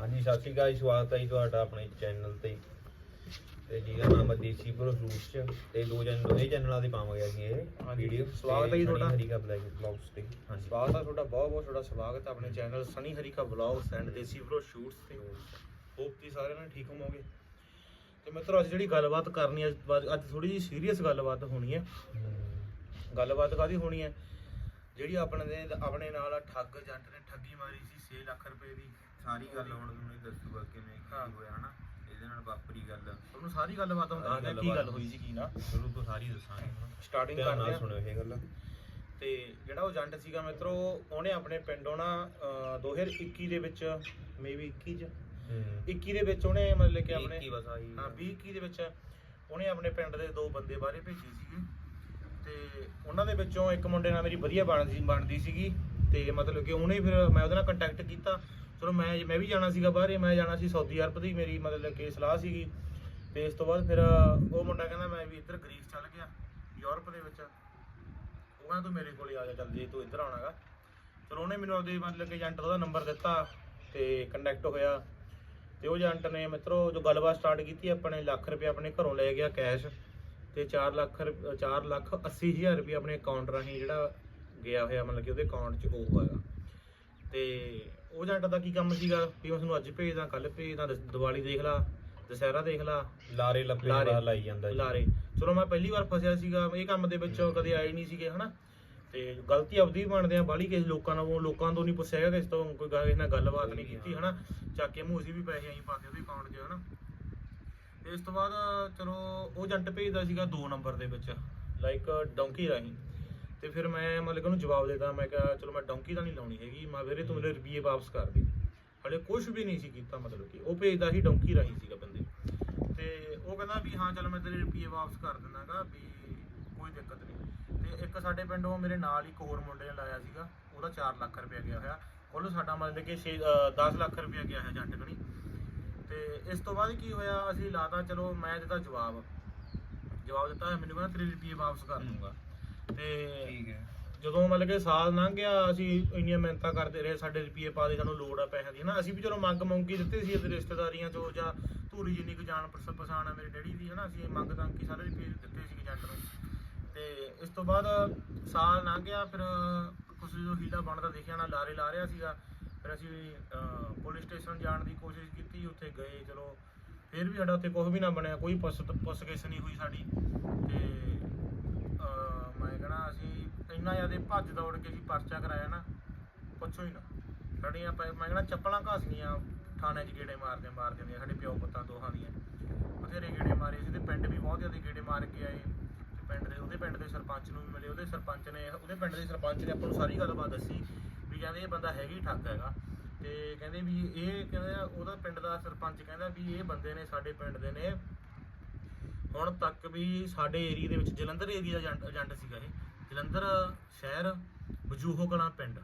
ਹਾਂਜੀ ਸਤਿ ਸ਼੍ਰੀ ਅਕਾਲ ਜੀ, ਸਵਾਗਤ ਹੈ ਜੀ ਤੁਹਾਡਾ ਆਪਣੇ ਚੈਨਲ ਤੇ। ਤੇ ਜਿਹਦਾ ਨਾਮ ਹੈ ਦੇਸੀ ਪ੍ਰੋ ਫਰੂਟਸ ਚ। ਤੇ ਦੋ ਚੈਨਲ ਦੋਵੇਂ ਚੈਨਲਾਂ ਤੇ ਪਾਵਾਂਗੇ ਅਸੀਂ ਇਹ ਹਾਂਜੀ, ਵੀਡੀਓ ਸਵਾਗਤ ਹੈ ਜੀ ਤੁਹਾਡਾ। ਹਰੀ ਕਾ ਬਲੈਕ ਬਲੌਗਸ ਤੇ। ਹਾਂਜੀ। ਸਵਾਗਤ ਹੈ ਤੁਹਾਡਾ ਬਹੁਤ ਬਹੁਤ ਤੁਹਾਡਾ ਸਵਾਗਤ ਹੈ ਆਪਣੇ ਚੈਨਲ ਸਨੀ ਹਰੀ ਕਾ vlogs and desi bro shoots ਤੇ। ਹੋਪ ਕਿ ਸਾਰਿਆਂ ਨੇ ਠੀਕ ਹੋਵੋਗੇ। ਤੇ ਮਿੱਤਰੋ ਅੱਜ ਜਿਹੜੀ ਗੱਲਬਾਤ ਕਰਨੀ ਹੈ ਅੱਜ- ਅੱਜ ਥੋੜੀ ਜਿਹੀ ਸੀਰੀਅਸ ਗੱਲਬਾਤ ਹੋਣੀ ਹੈ। ਗੱਲਬਾਤ ਕਾਦੀ ਹੋਣੀ ਹੈ? ਜਿਹੜੀ ਆਪਣੇ ਦੇ ਆਪਣੇ ਨਾਲ ਠੱਗ ਜੱਟ ਨੇ ਠੱਗੀ ਮਾਰੀ ਸੀ 6 ਲੱਖ ਰੁਪਏ ਦੀ। ਸਾਰੀ ਗੱਲ ਹੁਣ ਤੁਹਾਨੂੰ ਇਹ ਦੱਸੂਗਾ ਕਿਵੇਂ। ਕੀ ਹੋਇਆ ਹਨਾ? ਇਹਦੇ ਨਾਲ ਵਾਪਰੀ ਗੱਲ। ਤੁਹਾਨੂੰ ਸਾਰੀ ਗੱਲਬਾਤ ਹੁਣ ਦੱਸਦੇ ਕੀ ਗੱਲ ਹੋਈ ਸੀ ਕੀ ਨਾ? ਸ਼ੁਰੂ ਤੋਂ ਸਾਰੀ ਦੱਸਾਂਗੇ। ਸਟਾਰਟਿੰਗ ਕਰਦੇ ਹਾਂ ਸੁਣਿਓ ਇਹ ਗੱਲ। ਤੇ ਜਿਹੜਾ ਉਹ ਏਜੰਟ ਸੀਗਾ ਮਿੱਤਰੋ ਉਹਨੇ ਆਪਣੇ ਪਿੰਡੋਂ ਨਾ ਅਹ, 2021 ਦੇ ਵਿੱਚ ਮੇਬੀ 21 ਚ ਹੂੰ। 21 ਦੇ ਵਿੱਚ ਉਹਨੇ ਮਤਲਬ ਕਿ ਆਪਣੇ ਬਸ ਹਾਂ 20 21 ਦੇ ਵਿੱਚ ਉਹਨੇ ਆਪਣੇ ਪਿੰਡ ਦੇ ਦੋ ਬੰਦੇ ਬਾਹਰੇ ਭੇਜੇ ਸੀਗੇ। ਤੇ ਉਹਨਾਂ ਦੇ ਵਿੱਚੋਂ ਇੱਕ ਮੁੰਡੇ ਨਾਲ ਮੇਰੀ ਵਧੀਆ ਬਣਦੀ ਬਣਦੀ ਸੀਗੀ। ਤੇ ਮਤਲਬ ਕਿ ਉਹਨੇ ਫਿਰ ਮੈਂ ਉਹਦੇ ਨਾਲ ਕੰਟੈਕਟ ਕੀਤਾ। ਚਲੋ ਮੈਂ ਮੈਂ ਵੀ ਜਾਣਾ ਸੀਗਾ ਬਾਹਰ, ਮੈਂ ਜਾਣਾ ਸੀ ਸਾਊਦੀ ਅਰਬ ਦੀ ਮੇਰੀ ਮਤਲਬ ਕਿ ਸਲਾਹ ਸੀਗੀ। ਤੇ ਇਸ ਤੋਂ ਬਾਅਦ ਫਿਰ ਉਹ ਮੁੰਡਾ ਕਹਿੰਦਾ ਮੈਂ ਵੀ ਇੱਧਰ ਗ੍ਰੀਸ ਚੱਲ ਗਿਆ, ਯੂਰਪ ਦੇ ਵਿੱਚ। ਉਹ ਕਹਿੰਦਾ ਤੂੰ ਮੇਰੇ ਕੋਲ ਆ ਜਾ, ਚੱਲ ਜੇ ਤੂੰ ਇੱਧਰ ਆਉਣਾਗਾ। ਚਲੋ ਉਹਨੇ ਮੈਨੂੰ ਆਪਦੇ ਮਤਲਬ ਕਿ ਏਜੰਟ ਦਾ ਨੰਬਰ ਦਿੱਤਾ ਤੇ ਕੰਟੈਕਟ ਹੋਇਆ। ਤੇ ਉਹ ਏਜੰਟ ਨੇ ਮਿੱਤਰੋ, ਜੋ ਗੱਲਬਾਤ ਸਟਾਰਟ ਕੀਤੀ ਆਪਣੇ ਲੱਖ ਰੁਪਏ ਆਪਣੇ ਘਰੋਂ ਲੈ ਗਿਆ ਕੈਸ਼ ਤੇ 4 ਲੱਖ 4 ਲੱਖ 80 ਹਜ਼ਾਰ ਰੁਪਏ ਆਪਣੇ ਅਕਾਊਂਟ ਰਾਹੀਂ ਜਿਹੜਾ ਗਿਆ ਹੋਇਆ, ਮਤਲਬ ਕਿ ਉਹਦੇ ਅਕਾਊਂਟ 'ਚ ਉਹ ਹੈਗਾ ਤੇ ਉਹ ਏਜੰਟ ਦਾ ਕੀ ਕੰਮ ਸੀਗਾ? ਵੀ ਮੈਂ ਤੁਹਾਨੂੰ ਅੱਜ ਭੇਜਦਾ ਕੱਲ ਭੇਜਦਾ ਦਸ- ਦੀਵਾਲੀ ਦੇਖ ਲਾ ਦੁਸਹਿਰਾ ਦੇਖ ਲਾ। ਲਾਰੇ ਲੱਪੇ ਲਾਰੇ। ਲਾਈ ਜਾਂਦਾ ਜੀ। ਲਾਰੇ। ਚਲੋ ਮੈਂ ਪਹਿਲੀ ਵਾਰ ਫਸਿਆ ਸੀਗਾ ਇਹ ਕੰਮ ਦੇ ਵਿੱਚੋਂ ਕਦੇ ਆਏ ਨਹੀਂ ਸੀਗੇ ਹਨਾ? ਤੇ ਗਲਤੀ ਆਪਦੀ ਵੀ ਮੰਨਦੇ ਆ ਬਾਲੀ ਕਿਸੇ ਲੋਕਾਂ ਨੂੰ ਉਹ ਲੋਕਾਂ ਤੋਂ ਨਹੀਂ ਪੁੱਛਿਆ ਹੈਗਾ ਕਿਸੇ ਤੋਂ ਕੋਈ ਗੱਲ- ਕਿਸੇ ਨਾਲ ਗੱਲਬਾਤ ਨਹੀਂ ਕੀਤੀ ਹਨਾ? ਚੱਕ ਕੇ ਮੂੰਹ ਅਸੀਂ ਵੀ ਪੈਸੇ ਆਈ ਪਾ ਕੇ ਉਹਦੇ ਅਕਾਊਂਟ 'ਚ ਹਨਾ? ਤੇ ਇਸ ਤੋਂ ਬਾਅਦ ਚਲੋ ਉਹ ਏਜੰਟ ਭੇਜਦਾ ਸੀਗਾ 2 ਨੰਬਰ ਦੇ ਵਿੱਚ ਲਾਈਕ ਡੌਂਕੀ ਰਾਹੀਂ। ਤੇ ਫਿਰ ਮੈਂ ਮਤਲਬ ਕਿ ਉਹਨੂੰ ਜਵਾਬ ਦੇਤਾ, ਮੈਂ ਕਿਹਾ, ਚਲੋ ਮੈਂ ਡੌਂਕੀ ਤਾਂ ਨਹੀਂ ਲਾਉਣੀ ਹੈਗੀ, ਮੈਂ ਵੀਰੇ ਤੂੰ ਮੇਰੇ ਰੁਪਈਏ ਵਾਪਸ ਕਰ ਦੇ। ਹਲੇ ਕੁਝ ਵੀ ਨਹੀਂ ਸੀ ਕੀਤਾ, ਮਤਲਬ ਕਿ ਉਹ ਭੇਜਦਾ ਸੀ ਡੌਂਕੀ ਰਾਹੀਂ ਸੀਗਾ ਬੰਦੇ। ਤੇ ਉਹ ਕਹਿੰਦਾ ਵੀ, ਹਾਂ, ਚਲ ਮੈਂ ਤੇਰੇ ਰੁਪਈਏ ਵਾਪਸ ਕਰ ਦਿੰਦਾਗਾ, ਵੀ ਕੋਈ ਦਿੱਕਤ ਨਹੀਂ। ਤੇ ਇੱਕ ਸਾਡੇ ਪਿੰਡੋਂ ਮੇਰੇ ਨਾਲ ਇੱਕ ਹੋਰ ਮੁੰਡੇ ਨੇ ਲਾਇਆ ਸੀਗਾ, ਉਹਦਾ 4 ਲੱਖ ਰੁਪਇਆ ਗਿਆ ਹੋਇਆ। ਕੁੱਲ ਸਾਡਾ ਮਤਲਬ ਕਿ 6 10 ਲੱਖ ਰੁਪਇਆ ਗਿਆ ਹੈ ਜੱਟ ਕਣੀ। ਤੇ ਇਸ ਤੋਂ ਬਾਅਦ ਕੀ ਹੋਇਆ, ਅਸੀਂ ਲਾਤਾ, ਚਲੋ ਮੈਂ ਦਿੱਤਾ ਜਵਾਬ। ਜਵਾਬ ਦਿੱਤਾ ਮੈਨੂੰ ਕਹਿੰਦਾ ਤੇਰੇ ਰੁਪਈਏ ਵਾਪਸ ਕਰ ਦੂੰਗਾ ਤੇ ਠੀਕ ਹੈ। ਜਦੋਂ ਮਤਲਬ ਕਿ ਸਾਲ ਲੰਘ ਗਿਆ ਅਸੀਂ ਇੰਨੀਆਂ ਮਿਹਨਤਾਂ ਕਰਦੇ ਰਹੇ ਸਾਡੇ ਰੁਪਏ ਪਾ ਦੇ ਸਾਨੂੰ ਲੋੜ ਆ ਪੈਸਿਆਂ ਦੀ। ਹਨਾ ਅਸੀਂ ਵੀ ਚਲੋ ਮੰਗ ਮੰਗੀ ਦਿੱਤੇ ਸੀ ਇਹਦੇ ਰਿਸ਼ਤੇਦਾਰੀਆਂ ਚੋਂ ਜਾਂ ਧੂਰੀ ਜਿੰਨੀ ਕੁ ਜਾਣ ਪਛ- ਪਛਾਣ ਆ ਮੇਰੇ ਡੈਡੀ ਦੀ ਹਨਾ ਅਸੀਂ ਮੰਗ ਤਾਂ ਕੀ ਸਾਰੇ ਰੁਪਏ ਦਿੱਤੇ ਸੀ ਏਜੰਟ ਨੂੰ। ਤੇ ਇਸ ਤੋਂ ਬਾਅਦ ਸਾਲ ਲੰਘ ਗਿਆ ਫਿਰ ਕੁਝ ਜੋ ਹੀਲਾ ਬਣਦਾ ਦੇਖਿਆ ਨਾ ਲਾਰੇ ਲਾ ਰਿਹਾ ਸੀਗਾ ਫਿਰ ਅਸੀਂ ਅਹ, ਪੁਲਿਸ ਸਟੇਸ਼ਨ ਜਾਣ ਦੀ ਕੋਸ਼ਿਸ਼ ਕੀਤੀ ਉੱਥੇ ਗਏ ਚਲੋ ਫਿਰ ਵੀ ਸਾਡਾ ਉੱਥੇ ਕੁਝ ਵੀ ਨਾ ਬਣਿਆ ਕੋਈ ਪੁੱਛ ਪੁੱਛਗਿੱਛ ਨਹੀਂ ਹੋਈ ਸਾਡੀ। ਤੇ ਮੈਂ ਕਹਣਾ ਅਸੀਂ ਇੰਨਾ ਜ਼ਿਆਦਾ ਭੱਜ ਦੌੜ ਕੇ ਅਸੀਂ ਪਰਚਾ ਕਰਾਇਆ ਨਾ, ਪੁੱਛੋ ਹੀ ਨਾ। ਸਾਡੀਆਂ ਪੈ- ਮੈਂ ਕਹਣਾ ਚੱਪਲਾਂ ਘਸ ਗਈਆਂ ਥਾਣੇ 'ਚ ਗੇੜੇ ਮਾਰਦੇ ਮਾਰਦੇ ਨੇ ਸਾਡੇ ਪਿਓ ਪੁੱਤਾਂ ਦੋਹਾਂ ਦੀਆਂ। ਬਥੇਰੇ ਗੇੜੇ ਮਾਰੇ ਅਸੀਂ ਤੇ ਪਿੰਡ ਵੀ ਬਹੁਤ ਜ਼ਿਆਦਾ ਗੇੜੇ ਮਾਰ ਕੇ ਆਏ। ਤੇ ਪਿੰਡ ਦੇ ਉਹਦੇ ਪਿੰਡ ਦੇ ਸਰਪੰਚ ਨੂੰ ਵੀ ਮਿਲੇ। ਉਹਦੇ ਸਰਪੰਚ ਨੇ ਉਹਦੇ ਪਿੰਡ ਦੇ ਸਰਪੰਚ ਨੇ ਆਪਾਂ ਨੂੰ ਸਾਰੀ ਗੱਲਬਾਤ ਦੱਸੀ ਵੀ ਕਹਿੰਦੇ ਇਹ ਬੰਦਾ ਹੈਗਾ ਹੀ ਠੱਗ ਹੈਗਾ। ਤੇ ਕਹਿੰਦੇ ਵੀ ਇਹ ਕਹਿੰਦੇ ਉਹਦਾ ਪਿੰਡ ਦਾ ਸਰਪੰਚ ਕਹਿੰਦਾ ਵੀ ਇਹ ਬੰਦੇ ਨੇ ਸਾਡੇ ਪਿੰਡ ਦੇ ਨੇ ਹੁਣ ਤੱਕ ਵੀ ਸਾਡੇ ਏਰੀਆ ਦੇ ਵਿੱਚ ਜਲੰਧਰ ਏਰੀਆ ਦਾ ਏਜੰਟ- ਸੀਗਾ ਇਹ। ਜਲੰਧਰ ਸ਼ਹਿਰ ਬਜੂਹੋ ਕਲਾਂ ਪਿੰਡ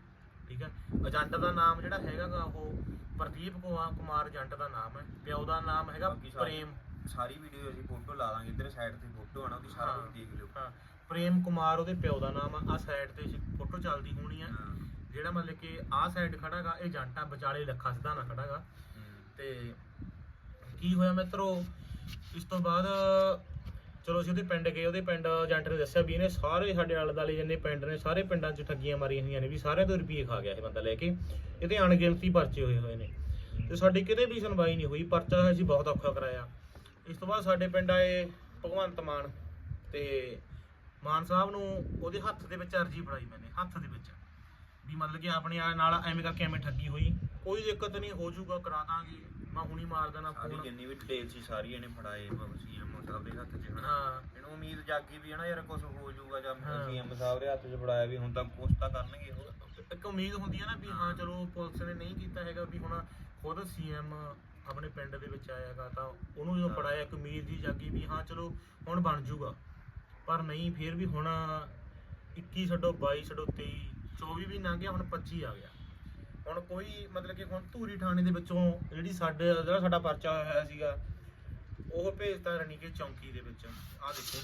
ਠੀਕ ਹੈ। ਏਜੰਟ ਦਾ ਨਾਮ ਜਿਹੜਾ ਹੈਗਾ ਗਾ ਉਹ ਪ੍ਰਦੀਪ ਕੁਮਾਰ ਏਜੰਟ ਦਾ ਨਾਮ ਹੈ। ਪਿਓ ਦਾ ਨਾਮ ਹੈਗਾ ਪ੍ਰੇਮ। ਸਾਰੀ ਵੀਡੀਓ ਅਸੀਂ ਫੋਟੋ ਲਾ ਦਾਂਗੇ ਇੱਧਰ ਸਾਈਡ ਤੇ ਫੋਟੋ ਆਣਾ ਉਹਦੀ ਸਾਰਾ। ਕੁਝ ਦੇਖ ਲਿਓ। ਹਾਂ ਪ੍ਰੇਮ ਕੁਮਾਰ ਉਹਦੇ ਪਿਓ ਦਾ ਨਾਮ ਆ। ਆ ਸਾਈਡ ਤੇ ਫੋਟੋ ਚੱਲਦੀ ਹੋਣੀ ਆ। ਜਿਹੜਾ ਮਤਲਬ ਕਿ ਆਹ ਸਾਈਡ ਖੜਾਗਾ ਏਜੰਟ ਆ ਵਿਚਾਲੇ ਲੱਖਾ ਸਿਧਾਣਾ ਖੜਾਗਾ। ਹੂੰ। ਤੇ ਕੀ ਹੋਇਆ ਮਿੱਤਰੋ ਇਸ ਤੋਂ ਬਾਅਦ, ਚਲੋ ਅਸੀਂ ਉਹਦੇ ਪਿੰਡ ਗਏ, ਉਹਦੇ ਪਿੰਡ ਏਜੰਟ ਨੇ ਦੱਸਿਆ ਵੀ ਇਹਨੇ ਸਾਰੇ ਸਾਡੇ ਆਲੇ ਦੁਆਲੇ ਜਿੰਨੇ ਪਿੰਡ ਨੇ, ਸਾਰੇ ਪਿੰਡਾਂ 'ਚ ਠੱਗੀਆਂ ਮਾਰੀਆਂ ਹੋਈਆਂ ਨੇ ਵੀ ਸਾਰਿਆਂ ਤੋਂ ਰੁਪਏ ਖਾ ਗਿਆ ਇਹ ਬੰਦਾ ਲੈ ਕੇ। ਇਹਦੇ ਅਣਗਿਣਤੀ ਪਰਚੇ ਹੋਏ ਹੋਏ ਨੇ। ਤੇ ਸਾਡੀ ਕਿਤੇ ਵੀ ਸੁਣਵਾਈ ਨਹੀਂ ਹੋਈ, ਪਰਚਾ ਅਸੀਂ ਬਹੁਤ ਔਖਾ ਕਰਾਇਆ। ਇਸ ਤੋਂ ਬਾਅਦ ਸਾਡੇ ਪਿੰਡ ਆਏ ਭਗਵੰਤ ਮਾਨ ਤੇ ਮਾਨ ਸਾਹਿਬ ਨੂੰ ਉਹਦੇ ਹੱਥ ਦੇ ਵਿੱਚ ਅਰਜੀ ਫੜਾਈ ਮੈਨੇ, ਹੱਥ ਦੇ ਵਿੱਚ। ਵੀ ਮਤਲਬ ਕਿ ਆਪਣੇ ਨਾਲ ਐਵੇਂ ਕਰਕੇ ਐਵੇਂ ਠੱਗੀ ਹੋਈ, ਕੋਈ ਦਿੱਕਤ ਨਹੀਂ, ਹੋ ਜਾਊਗਾ, ਕਰਾ ਦਾਂਗੇ। ਮੈਂ ਹੁਣੀ ਮਾਰ ਦੇਣਾ ਸਾਰੀ ਫੋਨ ਜਿੰਨੀ ਵੀ ਡਿਟੇਲ ਸੀ ਸਾਰੀ ਇਹਨੇ ਫੜਾਏ ਸੀਐਮ ਸਾਹਿਬ ਦੇ ਹੱਥ 'ਚ ਹਨਾ? ਹਾਂ। ਇਹਨੂੰ ਉਮੀਦ ਜਾਗੀ ਵੀ ਹਨਾ ਯਾਰ ਕੁਝ ਹੋ ਜਾਊਗਾ ਜਾਂ ਹਾਂ। ਸੀਐਮ ਸਾਹਿਬ ਦੇ ਹੱਥ 'ਚ ਫੜਾਇਆ ਵੀ ਹੁਣ ਤਾਂ ਕੁਛ ਤਾਂ ਕਰਨਗੇ ਉਹ। ਇੱਕ ਉਮੀਦ ਹੁੰਦੀ ਹੈ ਨਾ ਵੀ ਹਾਂ ਚਲੋ ਪੁਲਿਸ ਨੇ ਨਹੀਂ ਕੀਤਾ ਹੈਗਾ ਵੀ ਹੁਣ ਖੁਦ ਸੀਐਮ ਆਪਣੇ ਪਿੰਡ ਦੇ ਵਿੱਚ ਆਇਆਗਾ ਤਾਂ ਉਹਨੂੰ ਜਦੋਂ ਹਾਂ। ਫੜਾਇਆ ਇੱਕ ਉਮੀਦ ਜੀ ਜਾਗੀ ਵੀ ਹਾਂ ਚਲੋ ਹੁਣ ਬਣ ਜਾਊਗਾ। ਪਰ ਨਹੀਂ ਫਿਰ ਵੀ ਹੁਣ 21 ਛੱਡੋ 22 ਛੱਡੋ 23 24 ਵੀ ਲੰਘ ਗਿਆ ਹੁਣ 25 ਆ ਗਿਆ। ਹੁਣ ਕੋਈ ਮਤਲਬ ਕਿ ਹੁਣ ਧੂਰੀ ਥਾਣੇ ਦੇ ਵਿੱਚੋਂ ਜਿਹੜੀ ਸਾਡੇ ਜਿਹੜਾ ਸਾਡਾ ਪਰਚਾ ਹੋਇਆ ਹੋਇਆ ਸੀਗਾ ਉਹ ਭੇਜਤਾ ਰਣੀਕੇ ਚੌਂਕੀ ਦੇ ਵਿੱਚ। ਆਹ ਦੇਖੋ।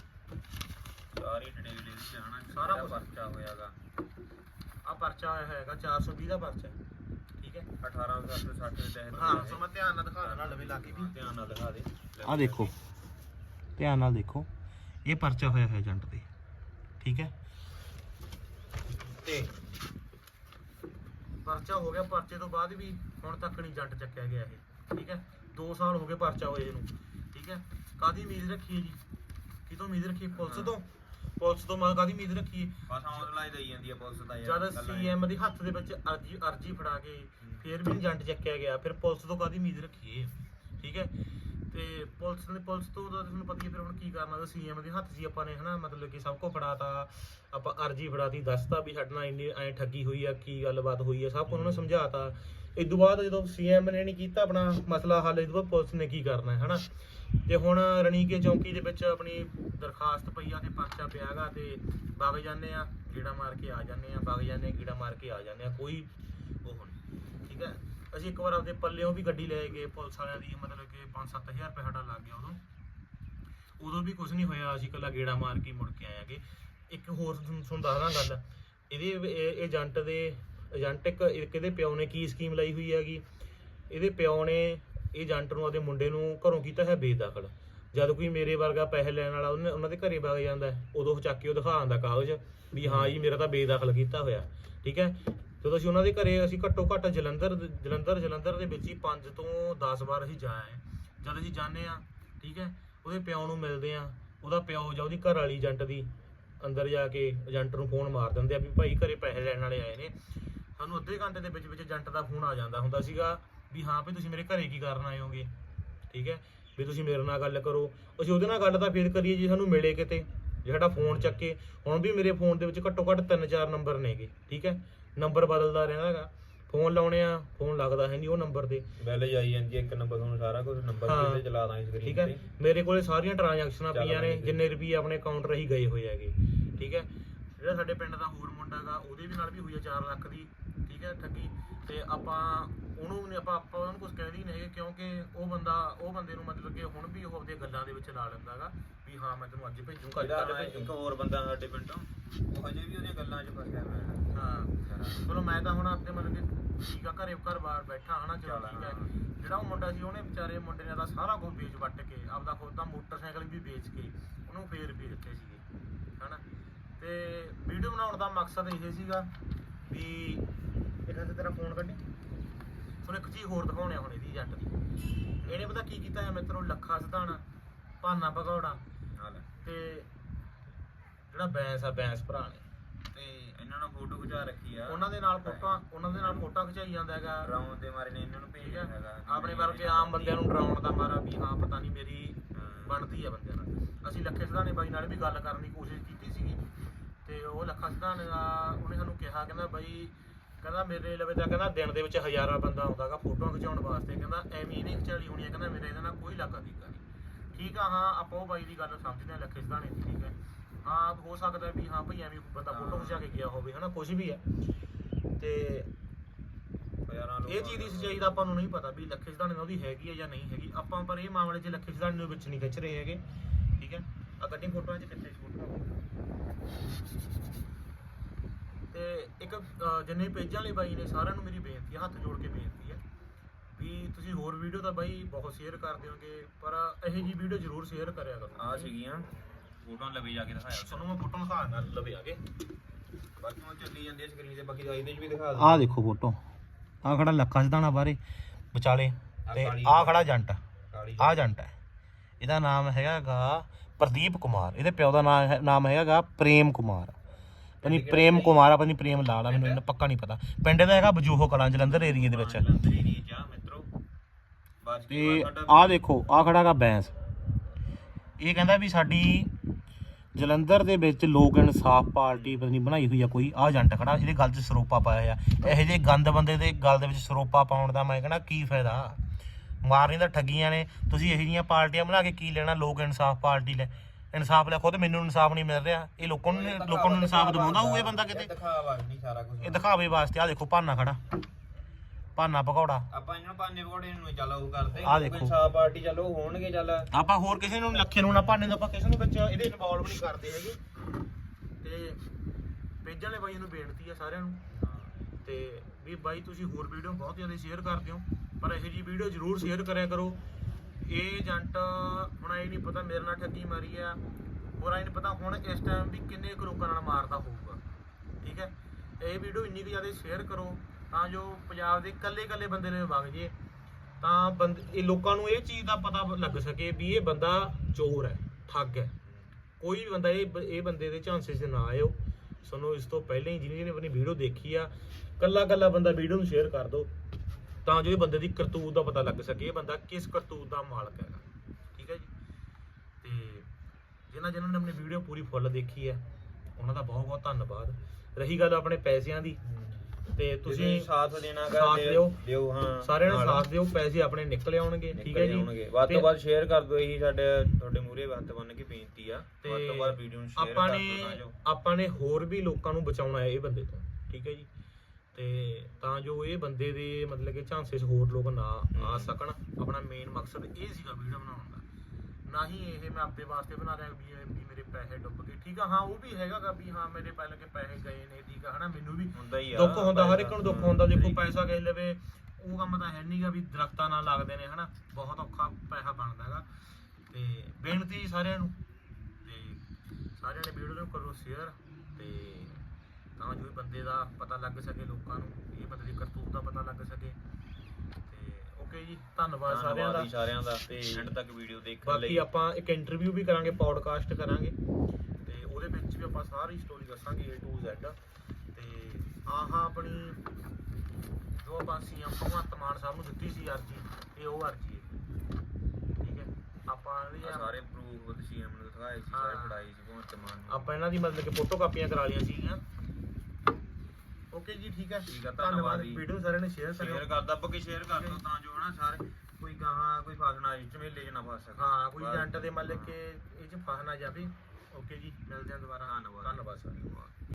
ਸਾਰੀ ਡਿਟੇਲ ਇਹਦੇ ਆਣਾ ਸਾਰਾ ਸਾਰਾ ਕੁਛ। ਪਰਚਾ ਹੋਇਆਗਾ। ਆਹ ਪਰਚਾ ਹੋਇਆ ਹੈਗਾ 420 ਦਾ ਪਰਚਾ। ਹੈ। ਠੀਕ ਹੈ 18 60 60 ਦੇ ਤਹਿਤ। ਹਾਂ ਸੋ ਮੈਂ ਧਿਆਨ ਨਾਲ ਦਿਖਾ ਦੇਣਾ ਲਵੇ ਲਾ ਕੇ ਵੀ ਧਿਆਨ ਨਾਲ ਦਿਖਾ ਦੇ। ਆ ਦੇਖੋ। ਧਿਆਨ ਨਾਲ ਦੇਖੋ। ਇਹ ਪਰਚਾ ਹੋਇਆ ਹੋਇਆ ਏਜੰਟ ਤੇ। ਠੀਕ ਹੈ? ਤੇ ਪਰਚਾ ਹੋ ਗਿਆ ਪਰਚੇ ਤੋਂ ਬਾਅਦ ਵੀ ਹੁਣ ਤੱਕ ਨਹੀਂ ਜੱਟ ਚੱਕਿਆ ਗਿਆ ਇਹ ਠੀਕ ਹੈ? 2 ਸਾਲ ਹੋ ਗਏ ਪਰਚਾ ਹੋਏ ਇਹਨੂੰ ਠੀਕ ਹੈ? ਕਾਦੀ ਉਮੀਦ ਰੱਖੀ ਜੀ? ਕਿਤੋਂ ਉਮੀਦ ਰੱਖੀ ਹੈ? ਪੁਲਿਸ ਤੋਂ? ਪੁਲਿਸ ਤੋਂ ਮੈਂ ਕਾਦੀ ਉਮੀਦ ਰੱਖੀ ਹੈ? ਬਸ ਹੌਸਲਾ ਹੀ ਦੇਈ ਜਾਂਦੀ ਆ ਪੁਲਿਸ ਦਾ ਯਾਰ ਜਦ ਸੀਐਮ ਦੇ ਹੱਥ ਦੇ ਵਿੱਚ ਅਰਜੀ ਅਰਜੀ ਫੜਾ ਕੇ ਫੇਰ ਵੀ ਨੀ ਏਜੰਟ ਚੱਕਿਆ ਗਿਆ ਫਿਰ ਪੁਲਿਸ ਤੋਂ ਕਾਦੀ ਉਮੀਦ ਰੱਖੀਏ ਠੀਕ ਹੈ? ਤੇ ਪੁਲਿਸ ਨੇ, ਪੁਲਿਸ ਤੋਂ ਤਾਂ ਤੁਹਾਨੂੰ ਪਤਾ ਹੀ ਹੈ ਫਿਰ ਹੁਣ ਕੀ ਕਰਨਾ ਉਹ ਸੀਐਮ ਦੇ ਹੱਥ ਸੀ ਆਪਾਂ ਨੇ, ਹਨਾ, ਮਤਲਬ ਕਿ ਸਭ ਕੁਝ ਫੜਾਤਾ, ਆਪਾਂ ਅਰਜੀ ਫੜਾਤੀ, ਦੱਸਤਾ ਵੀ ਸਾਡੇ ਨਾਲ ਇੰਨੀ ਐ ਠੱਗੀ ਹੋਈ ਆ, ਕੀ ਗੱਲਬਾਤ ਹੋਈ ਆ, ਸਭ ਕੁਝ ਉਹਨਾਂ ਨੂੰ ਸਮਝਾਤਾ। ਇਸ ਤੋਂ ਬਾਅਦ ਜਦੋਂ ਸੀਐਮ ਨੇ ਨਹੀਂ ਕੀਤਾ ਆਪਣਾ ਮਸਲਾ ਹੱਲ, ਇਸ ਤੋਂ ਬਾਅਦ ਪੁਲਿਸ ਨੇ ਕੀ ਕਰਨਾ ਹੈ ਹਨਾ? ਤੇ ਹੁਣ ਰਣੀਕੇ ਚੌਂਕੀ ਦੇ ਵਿੱਚ ਆਪਣੀ ਦਰਖਾਸਤ ਪਈ ਆ ਤੇ ਪਰਚਾ ਪਿਆ ਪਿਆਗਾ ਤੇ ਵਗ ਜਾਂਦੇ ਆ, ਗੀੜਾ ਮਾਰ ਕੇ ਆ ਜਾਂਦੇ ਆ, ਵਗ ਜਾਂਦੇ ਆ, ਗੀੜਾ ਮਾਰ ਕੇ ਆ ਜਾਂਦੇ ਆ, ਕੋਈ ਉਹ ਨਹੀਂ, ਠੀਕ ਹੈ? ਅਸੀਂ ਇੱਕ ਵਾਰ ਆਪਦੇ ਪੱਲਿਓਂ ਵੀ ਗੱਡੀ ਲੈ ਗਏ, ਪੁਲਿਸ ਵਾਲਿਆਂ ਦੀ, ਮਤਲਬ ਕਿ 5-7000 ਰੁਪਏ ਸਾਡਾ ਲੱਗ ਗਿਆ ਉਦੋਂ। ਉਦੋਂ ਵੀ ਕੁਝ ਨਹੀਂ ਹੋਇਆ, ਅਸੀਂ ਕੱਲਾ ਗੇੜਾ ਮਾਰ ਕੇ ਮੁੜ ਕੇ ਆਏਗੇ ਇੱਕ ਹੋਰ ਤੁਹਾਨੂੰ ਦੱਸਦਾ ਗੱਲ। ਇਹਦੇ ਏਜੰਟ ਦੇ, ਏਜੰਟ ਇੱਕ ਇਹਦੇ ਪਿਓ ਨੇ ਕੀ ਸਕੀਮ ਲਈ ਹੋਈ ਹੈਗੀ? ਇਹਦੇ ਪਿਓ ਨੇ ਏਜੰਟ ਨੂੰ ਆਪਣੇ ਮੁੰਡੇ ਨੂੰ ਘਰੋਂ ਕੀਤਾ ਹੈ ਬੇਦਖਲ। ਜਦ ਕੋਈ ਮੇਰੇ ਵਰਗਾ ਪੈਸੇ ਲੈਣ ਵਾਲਾ ਉਹਨੇ, ਉਹਨਾਂ ਦੇ ਘਰੇ ਵਗ ਜਾਂਦਾ ਉਦੋਂ ਚੱਕ ਕੇ ਉਹ ਦਿਖਾ ਆਂਦਾ ਕਾਗਜ਼ ਵੀ ਹਾਂ ਜੀ, ਮੇਰਾ ਤਾਂ ਬੇਦਖਲ ਕੀਤਾ ਹੋਇਆ। ਠੀਕ ਹੈ? ਜਦੋਂ ਅਸੀਂ ਉਹਨਾਂ ਦੇ ਘਰੇ ਅਸੀਂ ਘੱਟੋ ਘੱਟ ਜਲੰਧਰ ਜਲੰਧਰ ਜਲੰਧਰ ਦੇ ਵਿੱਚ ਹੀ 5 ਤੋਂ 10 ਵਾਰ ਅਸੀਂ ਜਾ ਆਏ। ਜਦ ਅਸੀਂ ਜਾਂਦੇ ਆ ਠੀਕ ਹੈ, ਉਹਦੇ ਪਿਓ ਨੂੰ ਮਿਲਦੇ ਆ ਉਹਦਾ ਪਿਓ ਜਾਂ ਉਹਦੀ ਘਰ ਵਾਲੀ ਏਜੰਟ ਦੀ ਅੰਦਰ ਜਾ ਕੇ ਏਜੰਟ ਨੂੰ ਫੋਨ ਮਾਰ ਦਿੰਦੇ ਆ ਵੀ ਭਾਈ ਘਰੇ ਪੈਸੇ ਲੈਣ ਵਾਲੇ ਆਏ ਨੇ। ਸਾਨੂੰ ਅੱਧੇ ਘੰਟੇ ਦੇ ਵਿੱਚ ਵਿੱਚ ਏਜੰਟ ਦਾ ਫੋਨ ਆ ਜਾਂਦਾ ਹੁੰਦਾ ਸੀਗਾ ਵੀ ਹਾਂ ਵੀ ਤੁਸੀਂ ਮੇਰੇ ਘਰੇ ਕੀ ਕਰਨ ਆਏ ਹੋਗੇ? ਠੀਕ ਹੈ, ਵੀ ਤੁਸੀਂ ਮੇਰੇ ਨਾਲ ਗੱਲ ਕਰੋ। ਅਸੀਂ ਉਹਦੇ ਨਾਲ ਗੱਲ ਤਾਂ ਫੇਰ ਕਰੀਏ ਜੀ, ਸਾਨੂੰ ਮਿਲੇ ਕਿਤੇ। ਜੇ ਸਾਡਾ ਫੋਨ ਚੱਕੇ, ਹੁਣ ਵੀ ਮੇਰੇ ਫੋਨ ਦੇ ਵਿੱਚ ਘੱਟੋ ਘੱਟ 3-4 ਨੰਬਰ ਨੇਗੇ, ਠੀਕ ਹੈ। ਨੰਬਰ ਬਦਲਦਾ ਰਹਿੰਦਾ ਹੈਗਾ। ਫੋਨ ਲਾਉਣੇ ਆ ਫੋਨ ਲੱਗਦਾ ਹੈ ਨਹੀਂ ਉਹ ਨੰਬਰ ਤੇ। ਬੈਲ ਜਾਈ ਜਾਂਦੀ ਇੱਕ ਨੰਬਰ ਤੁਹਾਨੂੰ ਸਾਰਾ ਕੁਝ ਨੰਬਰ ਹਾਂ। ਤੇ ਚਲਾ ਦਾਂਗੇ ਸਕਰੀਨ ਠੀਕ ਹੈ। ਤੇ? ਮੇਰੇ ਕੋਲੇ ਸਾਰੀਆਂ ਟ੍ਰਾਂਜੈਕਸ਼ਨਾਂ ਪਈਆਂ ਨੇ ਜਿੰਨੇ ਰੁਪਏ ਆਪਣੇ ਅਕਾਊਂਟ ਰਹੀ ਗਏ ਹੋਏ ਹੈਗੇ। ਠੀਕ ਹੈ। ਜਿਹੜਾ ਸਾਡੇ ਪਿੰਡ ਦਾ ਹੋਰ ਮੁੰਡਾ ਗਾ ਉਹਦੇ ਵੀ ਨਾਲ ਵੀ ਹੋਈ ਆ 4 ਲੱਖ ਦੀ। ਠੀਕ ਹੈ ਠੱਗੀ। ਤੇ ਆਪਾਂ ਉਹਨੂੰ ਵੀ ਆਪਾਂ ਆਪਾਂ ਉਹਨੂੰ ਕੁਝ ਕਹਿੰਦੇ ਹੀ ਨਹੀਂ ਹੈਗੇ ਕਿਉਂਕਿ ਉਹ ਬੰਦਾ ਉਹ ਬੰਦੇ ਨੂੰ ਮਤਲਬ ਕਿ ਹੁਣ ਵੀ ਉਹ ਆਪਣੀਆਂ ਗੱਲਾਂ ਦੇ ਵਿੱਚ ਲਾ ਲੈਂਦਾਗਾ ਵੀ ਹਾਂ ਮੈਂ ਤੈਨੂੰ ਅੱਜ ਭੇਜੂ ਕੱਲ ਕੱਲ ਨਾ ਇੱਕ ਭੇਜੂ ਹੋਰ ਬੰਦਾ ਸਾਡੇ ਪਿੰਡੋਂ ਉਹ ਹਜੇ ਵੀ ਉਹਦੀਆਂ ਗੱਲਾਂ 'ਚ ਫਸਿਆ ਹੋਇਆ ਹਾਂ। ਚਲੋ ਮੈਂ ਤਾਂ ਹੁਣ ਆਪਣੇ ਮਤਲਬ ਕਿ ਠੀਕ ਆ ਘਰੇ ਘਰ ਬਾਹਰ ਬੈਠਾ ਹਨਾ ਚਲੋ ਠੀਕ ਹੈ। ਜਿਹੜਾ ਉਹ ਮੁੰਡਾ ਸੀ ਉਹਨੇ ਵਿਚਾਰੇ ਮੁੰਡੇ ਨੇ ਤਾਂ ਸਾਰਾ ਕੁਝ ਵੇਚ ਵੱਟ ਕੇ ਆਪਦਾ ਖੁਦ ਦਾ ਮੋਟਰਸਾਈਕਲ ਵੀ ਵੇਚ ਕੇ ਉਹਨੂੰ ਫੇਰ ਵੀ ਦਿੱਤੇ ਸੀਗੇ ਹਨਾ। ਤੇ ਵੀਡੀਓ ਬਣਾਉਣ ਦਾ ਮਕਸਦ ਇਹ ਸੀਗਾ ਵੀ ਇਹਨਾਂ ਤੇ ਤੇਰਾ ਫੋਨ ਕੱਢੀ। ਤੁਹਾਨੂੰ ਇੱਕ ਚੀਜ਼ ਹੋਰ ਦਿਖਾਉਣੇ ਹੁਣ ਇਹਦੀ ਜੱਟ ਦੀ। ਇਹਨੇ ਪਤਾ ਕੀ ਕੀਤਾ ਹੈ ਮਿੱਤਰੋ ਲੱਖਾ ਸਧਾਣਾ ਭਾਨਾ ਭਗੌੜਾ ਤੇ ਜਿਹੜਾ ਬੈਂਸ ਆ ਬੈਂਸ ਭਰਾ ਨੇ। ਤੇ ਇਹਨਾਂ ਨੂੰ ਫੋਟੋ ਖਿਚਾ ਰੱਖੀ ਆ। ਉਹਨਾਂ ਦੇ ਨਾਲ ਫੋਟੋਆਂ ਉਹਨਾਂ ਦੇ ਨਾਲ ਫੋਟੋਆਂ ਖਿਚਾਈ ਜਾਂਦਾ ਹੈਗਾ। ਡਰਾਉਣ ਦੇ ਮਾਰੇ ਨੇ ਇਹਨਾਂ ਨੂੰ ਭੇਜਿਆ ਹੈਗਾ। ਆਪਣੇ ਵਰਗੇ ਆਮ ਬੰਦਿਆਂ ਨੂੰ ਡਰਾਉਣ ਦਾ ਮਾਰਾ ਵੀ ਹਾਂ ਪਤਾ ਨਹੀਂ ਮੇਰੀ। ਬਣਦੀ ਆ ਬੰਦਿਆਂ ਨਾਲ। ਅਸੀਂ ਲੱਖੇ ਸਧਾਣੇ ਬਾਈ ਨਾਲ ਵੀ ਗੱਲ ਕਰਨ ਦੀ ਕੋਸ਼ਿਸ਼ ਕੀਤੀ ਸੀਗੀ। ਤੇ ਉਹ ਲੱਖਾ ਸਧਾਣੇ ਦਾ ਉਹਨੇ ਸਾਨੂੰ ਕਿਹਾ ਕਹਿੰਦਾ ਬਾਈ ਕਹਿੰਦਾ ਮੇਰੇ ਲਵੇ ਤਾਂ ਕਹਿੰਦਾ ਦਿਨ ਦੇ ਵਿੱਚ ਹਜ਼ਾਰਾਂ ਬੰਦਾ ਆਉਂਦਾਗਾ ਫੋਟੋਆਂ ਖਿਚਾਉਣ ਵਾਸਤੇ ਕਹਿੰਦਾ ਐਵੇਂ ਇਹਨੇ ਖਿਚਾਲੀ ਹੋਣੀ ਹੈ ਕਹਿੰਦਾ ਮੇਰੇ ਇਹਦੇ ਨਾਲ ਕੋਈ ਲੱਗਾ ਦੀਗਾ ਨਹੀਂ। ਠੀਕ ਆ ਹਾਂ ਆਪਾਂ ਉਹ ਬਾਈ ਦੀ ਗੱਲ ਸਮਝਦੇ ਹਾਂ ਲੱਖੇ ਸਧਾਣੇ ਦੀ ਠੀਕ ਹੈ। ਹਾਂ ਹੋ ਸਕਦਾ ਵੀ ਹਾਂ ਭਈ ਐਵੇਂ ਬੰਦਾ ਫੋਟੋ ਖਿਚਾ ਕੇ ਗਿਆ ਹੋਵੇ ਹਨਾ ਕੁਝ ਵੀ ਹੈ ਤੇ ਇਹ ਚੀਜ਼ ਦੀ ਸੱਚਾਈ ਦਾ ਆਪਾਂ ਨੂੰ ਨਹੀਂ ਪਤਾ ਵੀ ਲੱਖੇ ਸਿਧਾਣੇ ਨਾਲ ਉਹਦੀ ਹੈਗੀ ਹੈ ਜਾਂ ਨਹੀਂ ਹੈਗੀ। ਆਪਾਂ ਪਰ ਇਹ ਮਾਮਲੇ 'ਚ ਲੱਖੇ ਸਿਧਾਣੇ ਨੂੰ ਵਿੱਚ ਨਹੀਂ ਖਿੱਚ ਰਹੇ ਹੈਗੇ ਠੀਕ ਹੈ। ਆ ਕੱਟੀ ਫੋਟੋਆਂ 'ਚ ਕਿੱਥੇ ਫੋਟੋਆਂ ਤੇ ਇੱਕ ਜਿੰਨੇ ਪੇਜਾਂ ਵਾਲੇ ਬਾਈ ਨੇ ਸਾਰਿਆਂ ਨੂੰ ਮੇਰੀ ਬੇਨਤੀ ਹੈ ਹੱਥ ਜੋੜ ਕੇ ਬੇਨਤੀ ਹੈ ਵੀ ਤੁਸੀਂ ਹੋਰ ਵੀਡੀਓ ਤਾਂ ਬਾਈ ਬਹੁਤ ਸ਼ੇਅਰ ਕਰ ਦਿਓਗੇ ਪਰ ਇਹੋ ਜੀ ਵੀਡੀਓ ਜ਼ਰੂਰ ਸ਼ੇਅਰ ਕਰਿਆ ਕਰੋ। ਆ ਸੀਗੀਆਂ ਫੋਟੋਆਂ ਲਵੇ ਜਾ ਕੇ ਦਿਖਾਇਆ ਤੁਹਾਨੂੰ ਮੈਂ ਫੋਟੋ ਦਿਖਾ ਦਿੰਦਾ। ਲਵੇ ਆ ਕੇ। ਬਾਕੀ ਉਹ ਚੱਲੀ ਜਾਂਦੀ ਹੈ ਸਕਰੀਨ ਤੇ ਬਾਕੀ ਇਹਦੇ 'ਚ ਵੀ ਦਿਖਾ ਆਹ ਦੇਖੋ ਫੋਟੋ। ਆਹ ਖੜਾ ਲੱਖਾ ਸਿਧਾਣਾ ਬਾਰੇ ਵਿਚਾਲੇ। ਤੇ ਆਹ ਖੜਾ ਜੰਟ। ਆ। ਏਜੰਟ ਹੈ। ਇਹਦਾ ਨਾਮ ਹੈਗਾਗਾ ਪ੍ਰਦੀਪ ਕੁਮਾਰ। ਇਹਦੇ ਪਿਓ ਦਾ ਨਾਮ ਹੈ ਨਾਮ ਹੈਗਾਗਾ ਪ੍ਰੇਮ ਕੁਮਾਰ। ਪਤਾ ਨਹੀਂ ਪ੍ਰੇਮ ਕੁਮਾਰ ਆ ਪਤਾ ਨਹੀਂ ਪ੍ਰੇਮ ਲਾਲ ਆ ਮੈਨੂੰ ਇਹਨਾਂ ਪੱਕਾ ਨਹੀਂ ਪਤਾ। ਪਿੰਡ ਦਾ ਹੈਗਾ ਬਜੂਹੋ ਕਲਾਂ ਜਲੰਧਰ ਏਰੀਏ ਦੇ ਵਿੱਚ। ਆ ਤੇ ਆਹ ਦੇਖੋ ਆਹ ਖੜਾਗਾ ਬੈਂਸ। ਇਹ ਕਹਿੰਦਾ ਵੀ ਸਾਡੀ ਜਲੰਧਰ ਦੇ ਵਿੱਚ ਲੋਕ ਇਨਸਾਫ ਪਾਰਟੀ ਪਤਾ ਨਹੀਂ ਬਣਾਈ ਹੋਈ ਆ ਕੋਈ ਆਹ ਏਜੰਟ ਖੜਾ ਇਹਦੇ ਗੱਲ 'ਚ ਸਰੋਪਾ ਪਾਇਆ ਆ। ਇਹੋ ਜਿਹੇ ਗੰਦ ਬੰਦੇ ਦੇ ਗੱਲ ਦੇ ਵਿੱਚ ਸਰੋਪਾ ਪਾਉਣ ਦਾ ਮੈਂ ਕਹਿੰਦਾ ਕੀ ਫਾਇਦਾ? ਮਾਰਨੀ ਤਾਂ ਠੱਗੀਆਂ ਨੇ ਤੁਸੀਂ ਇਹੋ ਜਿਹੀਆਂ ਪਾਰਟੀਆਂ ਬਣਾ ਕੇ ਕੀ ਲੈਣਾ ਲੋਕ ਇਨਸਾਫ ਪਾਰਟੀ ਲੈ ਇਨਸਾਫ ਲੈ ਖੁਦ ਮੈਨੂੰ ਇਨਸਾਫ ਨਹੀਂ ਮਿਲ ਰਿਹਾ। ਇਹ ਲੋਕਾਂ ਨੂੰ ਲੋਕਾਂ ਨੂੰ ਇਨਸਾਫ ਦਿਵਾਉਂਦਾ ਹੋਊ ਇਹ ਬੰਦਾ ਕਿਤੇ ਦਿਖਾਵਾ ਨਹੀਂ ਸਾਰਾ ਕੁਝ ਇਹ ਦਿਖਾਵੇ ਵਾਸਤੇ ਆ ਦੇਖੋ ਭਾਨਾ ਖੜਾ। ਭਾਨਾ ਪਕੌੜਾ। ਆਪਾਂ ਇਹਨਾਂ ਪਾਣੇ ਪਕੌੜੇ ਨੂੰ ਚੱਲ ਉਹ ਕਰਦੇ ਆਹ ਦੇਖੋ। ਇਨਸਾਫ ਪਾਰਟੀ ਚੱਲੋ ਹੋਣਗੇ ਚੱਲ। ਆਪਾਂ ਹੋਰ ਕਿਸੇ ਨੂੰ ਲੱਖੇ ਨੂੰ ਨਾ ਭਾਨੇ ਨੂੰ ਆਪਾਂ ਕਿਸੇ ਨੂੰ ਵਿੱਚ ਇਹਦੇ ਇਨਵੋਲਵ ਨਹੀਂ ਕਰਦੇ ਹੈਗੇ। ਤੇ ਪੇਜਾਂ ਵਾਲੇ ਬਾਈ ਨੂੰ ਬੇਨਤੀ ਆ ਸਾਰਿਆਂ ਨੂੰ। ਤੇ ਵੀ ਬਾਈ ਤੁਸੀਂ ਹੋਰ ਵੀਡੀਓ ਬਹੁਤ ਜ਼ਿਆਦਾ ਸ਼ੇਅਰ ਕਰਦੇ ਹੋ ਪਰ ਇਹੋ ਜੀ ਵੀਡੀਓ ਜ਼ਰੂਰ ਸ਼ੇਅਰ ਕਰਿਆ ਕਰੋ। ਇਹ ਏਜੰਟ, ਹੁਣ ਇਹ ਨਹੀਂ ਪਤਾ ਮੇਰੇ ਨਾਲ ਠੱਗੀ ਮਾਰੀ ਆ, ਹੋਰ ਇਹ ਨਹੀਂ ਪਤਾ ਹੁਣ ਇਸ ਟਾਈਮ ਵੀ ਕਿੰਨੇ ਕੁ ਲੋਕਾਂ ਨਾਲ ਮਾਰਦਾ ਹੋਊਗਾ। ਠੀਕ ਹੈ? ਇਹ ਵੀਡੀਓ ਇੰਨੀ ਕੁ ਜ਼ਿਆਦਾ ਸ਼ੇਅਰ ਕਰੋ, ਤਾਂ ਜੋ ਪੰਜਾਬ ਦੇ ਇਕੱਲੇ ਇਕੱਲੇ ਬੰਦੇ ਨੇ ਵਗ ਜੇ। ਤਾਂ ਬੰਦ, ਇਹ ਲੋਕਾਂ ਨੂੰ ਇਹ ਚੀਜ਼ ਦਾ ਪਤਾ ਲੱਗ ਸਕੇ ਵੀ ਇਹ ਬੰਦਾ ਚੋਰ ਹੈ, ਠੱਗ ਹੈ। ਕੋਈ ਵੀ ਬੰਦਾ ਇਹ ਬ- ਇਹ ਬੰਦੇ ਦੇ ਝਾਂਸੇ 'ਚ ਨਾ ਆਇਓ। ਸਾਨੂੰ ਇਸ ਤੋਂ ਪਹਿਲਾਂ ਹੀ ਜਿਹਨੇ ਜਿਹਨੇ ਆਪਣੀ ਵੀਡੀਓ ਦੇਖੀ ਆ ਕੱਲਾ ਕੱਲਾ ਬੰਦਾ ਵੀਡੀਓ ਨੂੰ ਸ਼ੇਅਰ ਕਰ ਦਿਓ। ਤਾਂ ਜੋ ਇਹ ਬੰਦੇ ਦੀ ਕਰਤੂਤ ਦਾ ਪਤਾ ਲੱਗ ਸਕੇ ਇਹ ਬੰਦਾ ਕਿਸ ਕਰਤੂਤ ਦਾ ਮਾਲਕ ਹੈਗਾ। ਠੀਕ ਹੈ ਜੀ? ਤੇ ਜਿਨ੍ਹਾਂ ਜਿਨ੍ਹਾਂ ਨੇ ਆਪਣੀ ਵੀਡੀਓ ਪੂਰੀ ਫੁੱਲ ਦੇਖੀ ਹੈ ਉਹਨਾਂ ਦਾ ਬਹੁਤ ਬਹੁਤ ਧੰਨਵਾਦ। ਰਹੀ ਗੱਲ ਆਪਣੇ ਪੈਸਿਆਂ ਦੀ ਤੇ ਤੁਸੀਂ ਸਾਥ ਦੇਣਾ ਸਾਥ ਕਰ ਦਿਓ। ਦਿਓ ਹਾਂ ਸਾਰਿਆਂ ਨੂੰ ਸਾਥ ਦਿਓ ਪੈਸੇ ਆਪਣੇ ਨਿਕਲ ਆਉਣਗੇ ਠੀਕ ਹੈ ਜੀ। ਵੱਧ ਤੋਂ ਵੱਧ ਸ਼ੇਅਰ ਕਰ ਦਿਓ ਇਹੀ ਸਾਡੇ ਤੁਹਾਡੇ ਮੂਹਰੇ ਹੱਥ ਬੰਨ ਕੇ ਬੇਨਤੀ ਆ। ਤੇ ਵੱਧ ਤੋਂ ਵੱਧ ਵੀਡੀਓ ਨੂੰ ਸ਼ੇਅਰ ਆਪਾਂ ਕਰ ਨੇ ਦਿਓ ਤਾਂ ਜੋ ਆਪਾਂ ਨੇ ਹੋਰ ਵੀ ਲੋਕਾਂ ਨੂੰ ਬਚਾਉਣਾ ਹੈ ਇਹ ਬੰਦੇ ਤੋਂ ਠੀਕ ਹੈ ਜੀ? ਤੇ ਤਾਂ ਜੋ ਇਹ ਬੰਦੇ ਦੇ ਮਤਲਬ ਕਿ ਝਾਂਸੇ ਹੋਰ ਲੋਕ ਨਾ ਆ ਸਕਣ। ਆਪਣਾ ਮੇਨ ਮਕਸਦ ਇਹ ਸੀਗਾ ਵੀਡੀਓ ਬਣਾਉਣ ਦਾ। ਨਾ ਹੀ ਇਹ ਮੈਂ ਆਪਦੇ ਵਾਸਤੇ ਬਣਾ ਰਿਹਾ ਵੀ ਇਹ- ਵੀ ਮੇਰੇ ਪੈਸੇ ਡੁੱਬ ਗਏ। ਠੀਕ ਆ ਹਾਂ ਉਹ ਵੀ ਹੈਗਾਗਾ ਵੀ ਹਾਂ ਮੇਰੇ ਪਹਿਲੇ ਕੇ ਪੈਸੇ ਗਏ ਨੇ ਠੀਕ ਆ ਹਨਾ ਮੈਨੂੰ ਵੀ ਹੁੰਦਾ ਹੀ ਆ ਦੁੱਖ ਹੁੰਦਾ ਹਰ ਇੱਕ ਨੂੰ ਦੁੱਖ ਹੁੰਦਾ ਦੇਖੋ। ਪੈਸਾ ਕਿਸੇ ਲਵੇ ਉਹ ਕੰਮ ਤਾਂ ਹੈ ਨਹੀਂਗਾ ਵੀ ਦਰਖਤਾਂ ਨਾਲ ਲੱਗਦੇ ਨੇ ਹਨਾ ਬਹੁਤ ਔਖਾ ਪੈਸਾ ਬਣਦਾ ਹੈਗਾ ਤੇ ਬੇਨਤੀ ਸਾਰਿਆਂ ਨੂੰ ਤੇ ਸਾਰਿਆਂ ਨੇ ਵੀਡੀਓ ਨੂੰ ਕਰੋ ਸ਼ੇਅਰ ਤੇ ਬੰਦੇ ਦਾ ਪਤਾ ਲੱਗ ਸਕੇ ਲੋਕਾਂ ਨੂੰ ਇਹ ਬੰਦੇ ਦੀ ਕਰਤੂਤ ਦਾ ਪਤਾ ਲੱਗ ਸਕੇ। ਤੇ ਓਕੇ ਜੀ ਧੰਨਵਾਦ ਸਾਰਿਆਂ ਦਾ। ਸਾਰਿਆਂ ਦਾ ਤੇ ਐਂਡ ਤੱਕ ਵੀਡੀਓ ਦੇਖਣ ਬਾਕੀ ਲਈ। ਆਪਾਂ ਇੱਕ ਇੰਟਰਵਿਊ ਵੀ ਕਰਾਂਗੇ ਪੌਡਕਾਸਟ ਕਰਾਂਗੇ। ਤੇ ਉਹਦੇ ਵਿੱਚ ਵੀ ਆਪਾਂ ਸਾਰੀ ਸਟੋਰੀ ਦੱਸਾਂਗੇ A to Z ਤੇ ਆਹ ਆਪਣੀ ਜੋ ਆਪਾਂ ਸੀਐਮ ਭਗਵੰਤ ਮਾਨ ਸਾਹਿਬ ਨੂੰ ਦਿੱਤੀ ਸੀ ਅਰਜੀ ਇਹ ਉਹ ਅਰਜੀ ਹੈ। ਠੀਕ ਹੈ? ਆਪਾਂ ਆਹ ਸਾਰੇ ਪ੍ਰੂਫ ਸੀਐਮ ਨੂੰ ਦਿਖਾਏ ਸੀ ਸਾਰੇ ਹਾਂ। ਫੜਾਈ ਸੀ ਭਗਵੰਤ ਮਾਨ ਨੂੰ। ਆਪਾਂ ਇਹਨਾਂ ਦੀ ਮਤਲਬ ਕਿ ਫੋਟੋ ਕਾਪੀਆਂ ਕਰਾ ਲਈਆਂ ਸੀਗੀਆਂ। ਓਕੇ ਜੀ ਠੀਕ ਹੈ ਠੀਕ ਆ, ਧੰਨਵਾਦ ਜੀ। ਵੀਡੀਓ ਸਾਰਿਆਂ ਨੇ ਸ਼ੇਅਰ ਸ਼ੇਅਰ ਕਰਿਓ। ਕਰ ਦੱਬ ਕੇ ਸ਼ੇਅਰ ਕਰ ਦਿਓ ਤਾਂ ਜੋ ਨਾ ਸਾਰੇ ਕੋਈ ਗਾਹਾਂ ਕੋਈ ਫਸਣਾ ਝਮੇਲੇ 'ਚ ਨਾ ਫਸ ਸਕੇ। ਹਾਂ ਕੋਈ ਬਸ। ਏਜੰਟ ਦੇ ਮਤਲਬ ਕਿ ਇਹ ਚ ਫਸ ਨਾ ਜਾਵੇ। ਓਕੇ ਜੀ ਮਿਲਦੇ ਹਾਂ ਦੁਬਾਰਾ। ਧੰਨਵਾਦ। ਧੰਨਵਾਦ ਸਾਰਿਆਂ ਦਾ